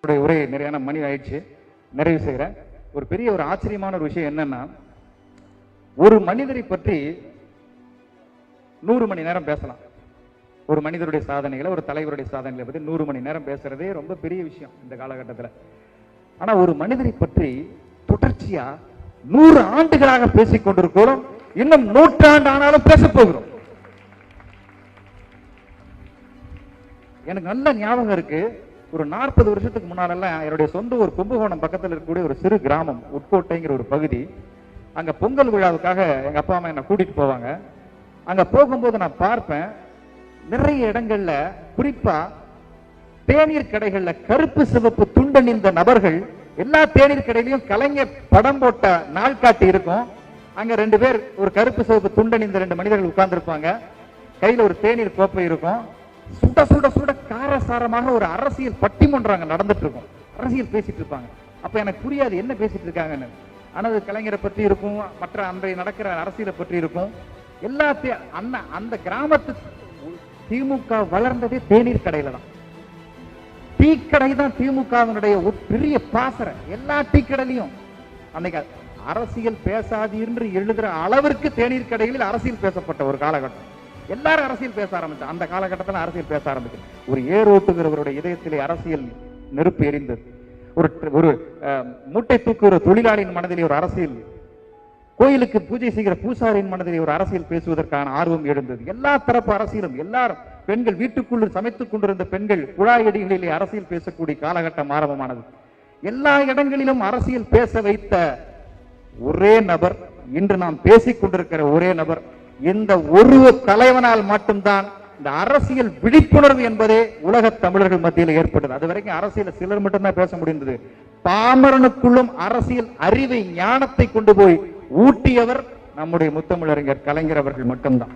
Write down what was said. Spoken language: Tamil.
உங்களுடைய உரை நிறையான மணி ஆயிடுச்சு. நிறைவு செய்கிறேன். ஒரு பெரிய ஒரு ஆச்சரியமான ஒரு விஷயம் என்னன்னா ஒரு மனிதரை பற்றி நூறு மணி நேரம் பேசலாம். ஒரு மனிதருடைய சாதனைகளை ஒரு தலைவருடைய சாதனைகளை பற்றி நூறு மணி நேரம் பேசுறதே ரொம்ப பெரிய விஷயம் இந்த காலகட்டத்தில். ஆனா ஒரு மனிதரை பற்றி தொடர்ச்சியா நூறு ஆண்டுகளாக பேசிக் கொண்டிருக்கிறோம். இன்னும் நூற்றாண்டு ஆனாலும் பேச போகிறோம். எனக்கு நல்ல ஞாபகம் இருக்கு. ஒரு நாற்பது வருஷத்துக்கு முன்னாலெல்லாம் என்னுடைய சொந்த ஒரு கும்பகோணம் பக்கத்தில் இருக்கக்கூடிய ஒரு சிறு கிராமம் உட்கோட்டைங்கிற ஒரு பகுதி. அங்கே பொங்கல் விழாவுக்காக எங்கள் அப்பா அம்மா என்னை கூட்டிட்டு போவாங்க. அங்கே போகும்போது நான் பார்ப்பேன் நிறைய இடங்கள்ல குறிப்பாக தேநீர் கடைகளில் கருப்பு சிவப்பு துண்டணிந்த நபர்கள் எல்லா தேநீர் கடையிலையும் கலைஞர் படம் போட்ட நாள்காட்டி இருக்கும். அங்க ரெண்டு பேர் ஒரு கருப்பு சிவப்பு துண்டணிந்த ரெண்டு மனிதர்கள் உட்கார்ந்துருப்பாங்க. கையில ஒரு தேநீர் கோப்பை இருக்கும். சுட சுட சுட காரசாரமாக ஒரு அரசியல் பட்டிமன்றம் நடந்துட்டு இருக்கும். அரசியல் பேசிட்டு இருப்பாங்க. அப்ப எனக்கு புரியாது என்ன பேசிட்டு இருக்காங்கன்னு. அனது அது கலைஞரை பற்றி இருக்கும் மற்ற அன்றைய நடக்கிற அரசியலை பற்றி இருக்கும். எல்லாத்தையும் அந்த அந்த கிராமத்து திமுக வளர்ந்ததே தேநீர் கடையில தான். டீ கடை தான் திமுகவினுடைய ஒரு பெரிய பாசறை. எல்லா டீ கடையிலையும் அன்னைக்கு அரசியல் பேசாது என்று எழுதுற அளவிற்கு தேநீர் கடைகளில் அரசியல் பேசப்பட்ட ஒரு காலகட்டம். எல்லாரும் அரசியல் பேச ஆரம்பிச்சு அந்த காலகட்டத்தில் அரசியல் பேச ஆரம்பிச்சு. ஒரு ஏரோட்டுங்கிறவருடைய இதயத்திலே அரசியல் நெருப்பு எரிந்தது. ஒரு ஒரு மூட்டை தூக்குகிற தொழிலாளியின் மனதிலே ஒரு அரசியல் கோயிலுக்கு பூஜை செய்கிற பூசாரியின் மனதிலே ஒரு அரசியல் பேசுவதற்கான ஆர்வம் எழுந்தது. எல்லா தரப்பு அரசியலும் எல்லாரும் பெண்கள் வீட்டுக்குள் சமைத்துக் கொண்டிருந்த பெண்கள் குழாயடிகளிலே அரசியல் பேசக்கூடிய காலகட்டம் ஆரம்பமானது. எல்லா இடங்களிலும் அரசியல் பேச வைத்த ஒரே நபர் இன்று நாம் பேசிக் கொண்டிருக்கிற ஒரே நபர் இந்த ஒரு தலைவனால் மட்டும்தான் இந்த அரசியல் விழிப்புணர்வு என்பதே உலக தமிழர்கள் மத்தியில் ஏற்பட்டது. அது வரைக்கும் அரசியல் சிலர் மட்டும்தான் பேச முடிந்தது. பாமரனுக்குள்ளும் அரசியல் அறிவை ஞானத்தை கொண்டு போய் ஊட்டியவர் நம்முடைய முத்தமிழறிஞர் கலைஞர் அவர்கள் மட்டும்தான்.